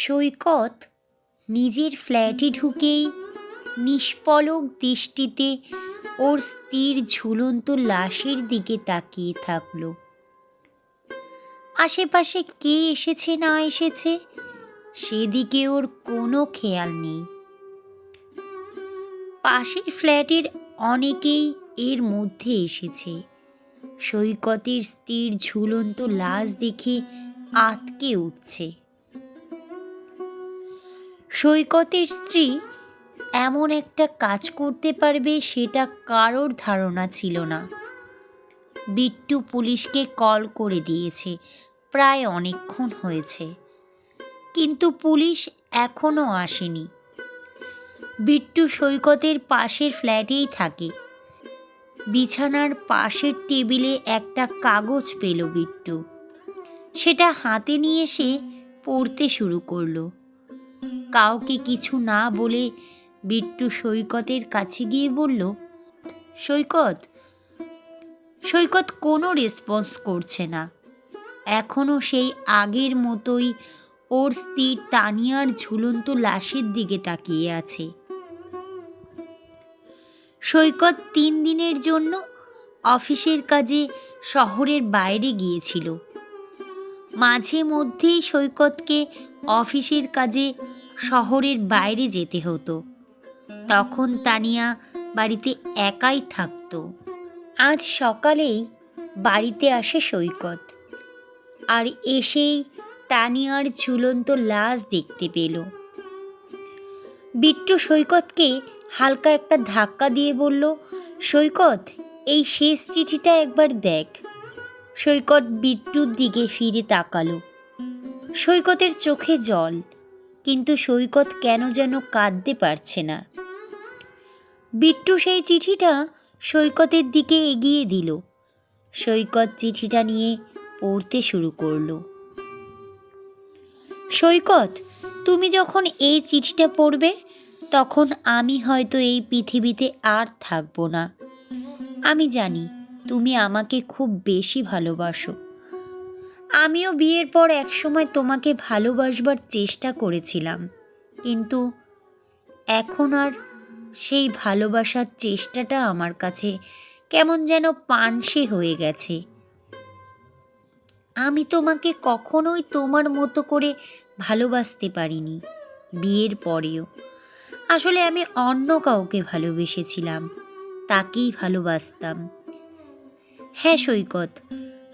সৈকত। নিজের ফ্ল্যাটে ঢুকেই নিষ্পলক দৃষ্টিতে ওর স্ত্রীর ঝুলন্ত লাশের দিকে তাকিয়ে থাকল। আশেপাশে কে এসেছে, না এসেছে, সেদিকে ওর কোনো খেয়াল নেই। পাশের ফ্ল্যাটের অনেকেই এর মধ্যে এসেছে। সৈকতের স্ত্রীর ঝুলন্ত লাশ দেখে আতকে উঠছে। সৈকতের স্ত্রী এমন একটা কাজ করতে পারবে সেটা কারোর ধারণা ছিল না। বিট্টু পুলিশকে কল করে দিয়েছে, প্রায় অনেকক্ষণ হয়েছে। কিন্তু পুলিশ এখনও আসেনি। বিট্টু সৈকতের পাশের ফ্ল্যাটেই থাকে। বিছানার পাশের টেবিলে একটা কাগজ পেল বিট্টু। সেটা হাতে নিয়ে সে পড়তে শুরু করল। কাউকে কিছু না বলে বিট্টু সৈকতের কাছে গিয়ে বলল, সৈকত সৈকত কোনো রেসপন্স করছে না। এখনও সেই আগের মতোই ওর স্ত্রী টানিয়ার ঝুলন্ত লাশের দিকে তাকিয়ে আছে। সৈকত তিন দিনের জন্য অফিসের কাজে শহরের বাইরে গিয়েছিল। মাঝে মধ্যেই সৈকতকে অফিসের কাজে শহরের বাইরে যেতে হতো। তখন তানিয়া বাড়িতে একাই থাকতো। আজ সকালেই বাড়িতে আসে সৈকত। আর এসেই তানিয়ার ঝুলন্ত লাশ দেখতে পেল। বিট্টু সৈকতকে হালকা একটা ধাক্কা দিয়ে বলল, সৈকত, এই শেষ চিঠিটা একবার দেখ। সৈকত বিট্টুর দিকে ফিরে তাকালো। সৈকতের চোখে জল। কিন্তু সৈকত কেন যেন কাঁদতে পারছে না। বিট্টু সেই চিঠিটা সৈকতের দিকে এগিয়ে দিল। সৈকত চিঠিটা নিয়ে পড়তে শুরু করল। সৈকত, তুমি যখন এই চিঠিটা পড়বে, তখন আমি হয়তো এই পৃথিবীতে আর থাকব না। আমি জানি তুমি আমাকে খুব বেশি ভালোবাসো। আমিও বিয়ের পর একসময় তোমাকে ভালোবাসবার চেষ্টা করেছিলাম। কিন্তু এখন আর সেই ভালোবাসার চেষ্টাটা আমার কাছে কেমন যেন পানসে হয়ে গেছে। আমি তোমাকে কখনোই তোমার মতো করে ভালোবাসতে পারিনি বিয়ের পরেও। আসলে আমি অন্য কাউকে ভালোবেসেছিলাম, তাকেই ভালোবাসতাম। হ্যাঁ সৈকত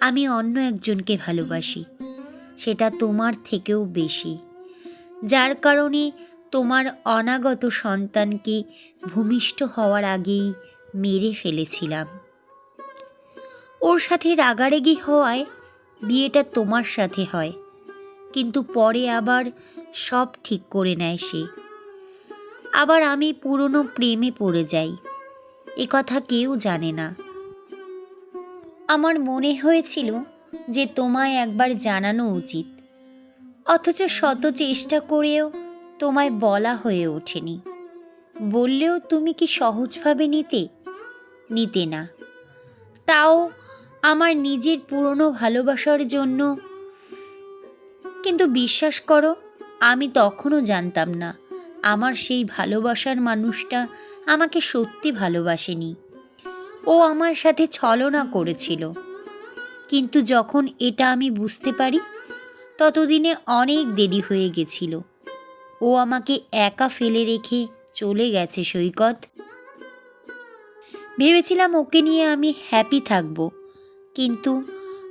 আমি অন্য একজনকে ভালোবাসি। সেটা তোমার থেকেও বেশি। যার কারণে তোমার অনাগত সন্তানকে ভূমিষ্ঠ হওয়ার আগেই মেরে ফেলেছিলাম। ওর সাথে রাগারেগি হওয়ায় বিয়েটা তোমার সাথে হয়, কিন্তু পরে আবার সব ঠিক করে নেয় সে। আবার আমি পুরনো প্রেমে পড়ে যাই, এ কথা কেউ জানে না। আমার মনে হয়েছিল যে তোমায় একবার জানানো উচিত। অথচ শত চেষ্টা করেও তোমায় বলা হয়ে ওঠেনি। বললেও তুমি কি সহজভাবে নিতে? নিতে না। তাও আমার নিজের পুরনো ভালোবাসার জন্য। কিন্তু বিশ্বাস করো, আমি তখনও জানতাম না, আমার সেই ভালোবাসার মানুষটা আমাকে সত্যি ভালোবাসেনি। ও আমার সাথে ছলনা করেছিল। কিন্তু যখন এটা আমি বুঝতে পারি, ততদিনে অনেক দেরি হয়ে গেছিল। ও আমাকে একা ফেলে রেখে চলে গেছে সৈকত। ভেবেছিলাম ওকে নিয়ে আমি হ্যাপি থাকব, কিন্তু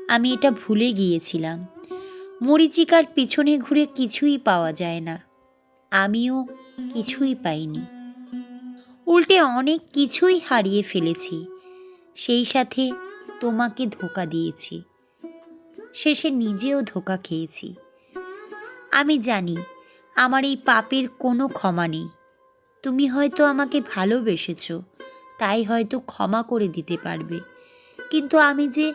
আমি এটা ভুলে গিয়েছিলাম। মরিচিকার পিছনে ঘুরে কিছুই পাওয়া যায় না। আমিও কিছুই পাইনি। উল্টে অনেক কিছুই হারিয়ে ফেলেছি। সেই সাথে তোমাকে ধোকা দিয়েছি। শেষে নিজেও ধোকা খেয়েছি। আমি জানি আমার এই পাপের কোনো ক্ষমা নেই। তুমি হয়তো আমাকে ভালোবেসেছ, তাই হয়তো ক্ষমা করে দিতে পারবে। কিন্তু আমি যে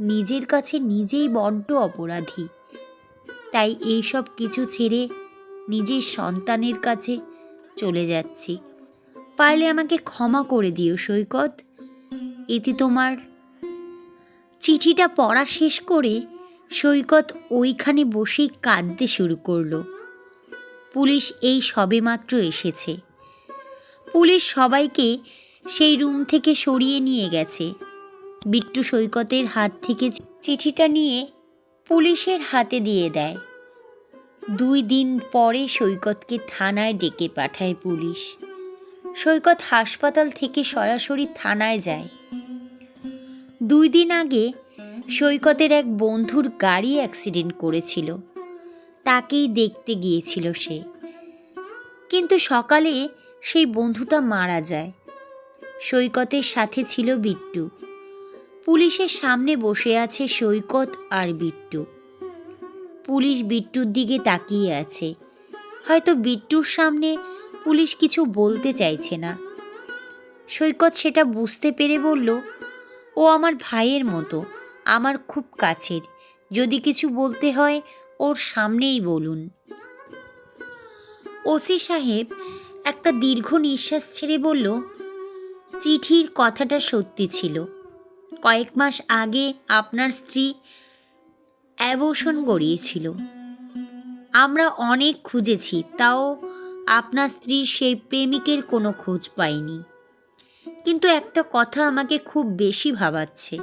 নিজের কাছে নিজেই বড্ড অপরাধী, তাই এইসব কিছু ছেড়ে নিজের সন্তানের কাছে চলে যাচ্ছি। পারলে আমাকে ক্ষমা করে দিও, সৈকত। এতে তোমার চিঠিটা পড়া শেষ করে সৈকত ওইখানে বসেই কাঁদতে শুরু করল। পুলিশ এই সবেমাত্র এসেছে। পুলিশ সবাইকে সেই রুম থেকে সরিয়ে নিয়ে গেছে। বিট্টু সৈকতের হাত থেকে চিঠিটা নিয়ে পুলিশের হাতে দিয়ে দেয়। দুই দিন পরে সৈকতকে থানায় ডেকে পাঠায় পুলিশ। সৈকত হাসপাতাল থেকে সরাসরি থানায় যায়। দুই দিন আগে সৈকতের এক বন্ধুর গাড়ি অ্যাক্সিডেন্ট করেছিল। তাকেই দেখতে গিয়েছিল সে। কিন্তু সকালে সেই বন্ধুটা মারা যায়। সৈকতের সাথে ছিল বিট্টু। পুলিশের সামনে বসে আছে সৈকত আর বিট্টু। পুলিশ বিট্টুর দিকে তাকিয়ে আছে। হয়তো বিট্টুর সামনে পুলিশ কিছু বলতে চাইছে না। সৈকত সেটা বুঝতে পেরে বলল ও আমার ভাইয়ের মতো, আমার খুব কাছের। যদি কিছু বলতে হয়, ওর সামনেই বলুন। ওসি সাহেব একটা দীর্ঘ নিঃশ্বাস ছেড়ে বলল, চিঠির কথাটা সত্যি ছিল। কয়েক মাস আগে আপনার স্ত্রী অ্যাবোশন গড়িয়েছিল। আমরা অনেক খুঁজেছি, তাও আপনার স্ত্রীর সেই প্রেমিকের কোনো খোঁজ পাইনি কিন্তু একটা কথা আমাকে খুব বেশি ভাবাচ্ছে।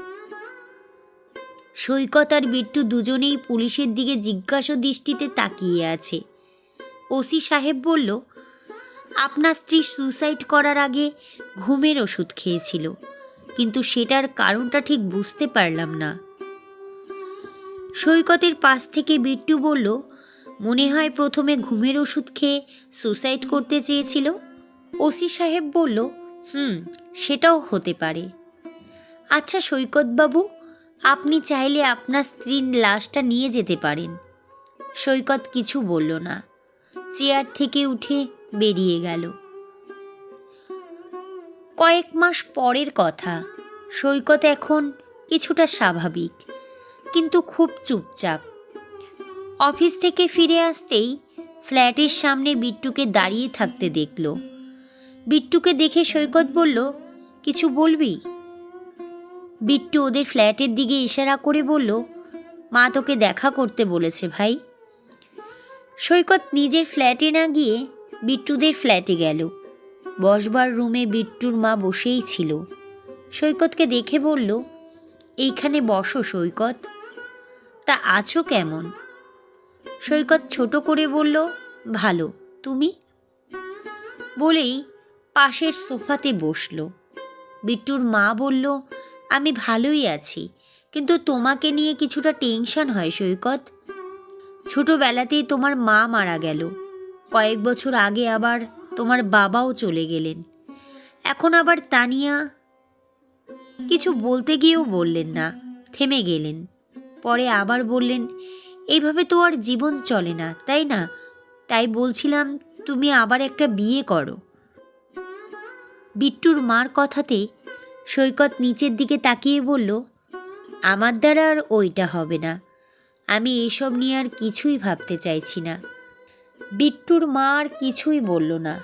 সৈকত আর বিট্টু দুজনেই পুলিশের দিকে জিজ্ঞাসা দৃষ্টিতে তাকিয়ে আছে। ওসি সাহেব বলল, আপনার স্ত্রী সুসাইড করার আগে ঘুমের ওষুধ খেয়েছিল, কিন্তু সেটার কারণটা ঠিক বুঝতে পারলাম না। সৈকতের পাশ থেকে বিট্টু বলল, মনে হয় প্রথমে ঘুমের ওষুধ খেয়ে সুসাইড করতে চেয়েছিল? ওসি সাহেব বলল হুম, সেটাও হতে পারে। আচ্ছা সৈকতবাবু, আপনি চাইলে আপনার স্ত্রীর লাশটা নিয়ে যেতে পারেন। সৈকত কিছু বলল না। চেয়ার থেকে উঠে বেরিয়ে গেল। কয়েক মাস পরের কথা। সৈকত এখন কিছুটা স্বাভাবিক, কিন্তু খুব চুপচাপ। অফিস থেকে ফিরে আসতেই ফ্ল্যাটের সামনে বিট্টুকে দাঁড়িয়ে থাকতে দেখল। বিট্টুকে দেখে সৈকত বলল, কিছু বলবি? বিট্টু ওদের ফ্ল্যাটের দিকে ইশারা করে বলল, মা তোকে দেখা করতে বলেছে ভাই। সৈকত নিজের ফ্ল্যাটে না গিয়ে বিট্টুদের ফ্ল্যাটে গেল। বসবার রুমে বিট্টুর মা বসেই ছিল। সৈকতকে দেখে বলল, এইখানে বসো সৈকত। তা আছো কেমন? সৈকত ছোট করে বলল, ভালো। তুমি? বলেই পাশের সোফাতে বসল। বিট্টুর মা বলল, আমি ভালোই আছি, কিন্তু তোমাকে নিয়ে কিছুটা টেনশন হয় সৈকত। ছোটোবেলাতেই তোমার মা মারা গেল। কয়েক বছর আগে আবার তোমার বাবাও চলে গেলেন। এখন আবার তানিয়া কিছু বলতে গিয়েও বললেন না, থেমে গেলেন। পরে আবার বললেন, এইভাবে তো আর জীবন চলে না, তাই না? তাই বলছিলাম, তুমি আবার একটা বিয়ে করো। বিট্টুর মার কথাতে সৈকত নিচের দিকে তাকিয়ে বলল, আমার দ্বারা আর ওইটা হবে না। আমি এসব নিয়ে আর কিছুই ভাবতে চাইছি না। বিট্টুর মা আর কিছুই বলল না।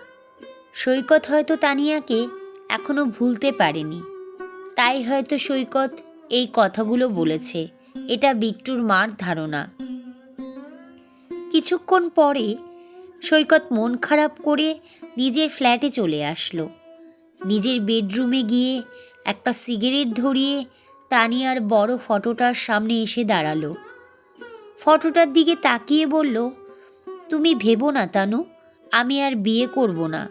সৈকত হয়তো তানিয়াকে এখনও ভুলতে পারেনি। তাই হয়তো সৈকত এই কথাগুলো বলেছে। এটা বিট্টুর মার ধারণা। কিছুক্ষণ পরে সৈকত মন খারাপ করে নিজের ফ্ল্যাটে চলে আসলো। নিজের বেডরুমে গিয়ে একটা সিগারেট ধরিয়ে তানিয়ার বড় ফটোটার সামনে এসে দাঁড়াল। ফটোটার দিকে তাকিয়ে বলল, তুমি ভেবো না তানু, আমি আর বিয়ে করব না।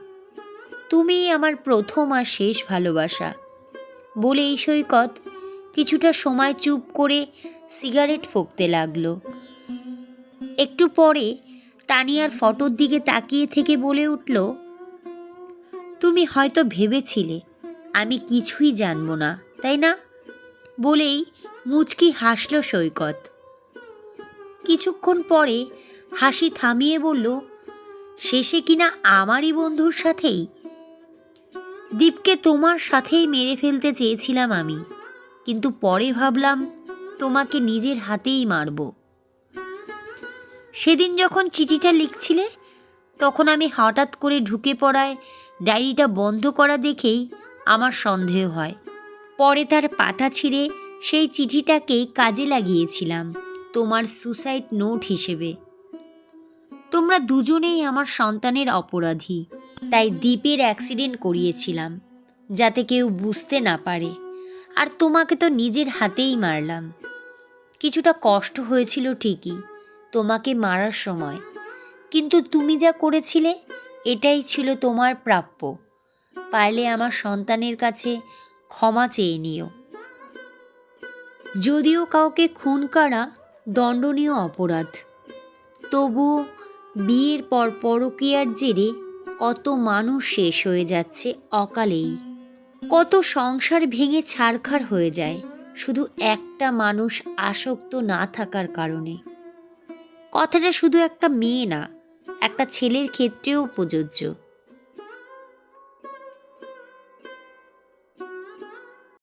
তুমিই আমার প্রথম আর শেষ ভালোবাসা। বলে এই সৈকত কিছুটা সময় চুপ করে সিগারেট ফুঁকতে লাগল। একটু পরে তানিয়ার ফটোর দিকে তাকিয়ে থেকে বলে উঠল তুমি হয়তো ভেবেছিলে, আমি কিছুই জানব না, তাই না? বলেই মুচকি হাসল সৈকত। কিছুক্ষণ পরে হাসি থামিয়ে বলল, শেষে কিনা আমারই বন্ধুর সাথেই? দীপকে তোমার সাথেই মেরে ফেলতে চেয়েছিলাম আমি, কিন্তু পরে ভাবলাম, তোমাকে নিজের হাতেই মারব। সেদিন যখন চিঠিটা লিখছিলে তখন আমি হঠাৎ করে ঢুকে পড়ায় ডায়েরিটা বন্ধ করা দেখেই আমার সন্দেহ হয়। পরে তার পাতা ছিঁড়ে সেই চিঠিটাকেই কাজে লাগিয়েছিলাম, তোমার সুসাইড নোট হিসেবে। তোমরা দুজনেই আমার সন্তানের অপরাধী, তাই দ্বীপের অ্যাক্সিডেন্ট করিয়েছিলাম, যাতে কেউ বুঝতে না পারে। আর তোমাকে তো নিজের হাতেই মারলাম। কিছুটা কষ্ট হয়েছিল ঠিকই, তোমাকে মারার সময়। কিন্তু তুমি যা করেছিলে, এটাই ছিল তোমার প্রাপ্য। পারলে আমার সন্তানের কাছে ক্ষমা চেয়ে নিও। যদিও কাউকে খুন করা দণ্ডনীয় অপরাধ, তবু বিয়ের পর পরকীয়ার জেরে কত মানুষ শেষ হয়ে যাচ্ছে অকালেই। কত সংসার ভেঙে ছারখার হয়ে যায়, শুধু একটা মানুষ আসক্ত না থাকার কারণে। কথাটা শুধু একটা মেয়ে না একটা ছেলের ক্ষেত্রেও প্রযোজ্য।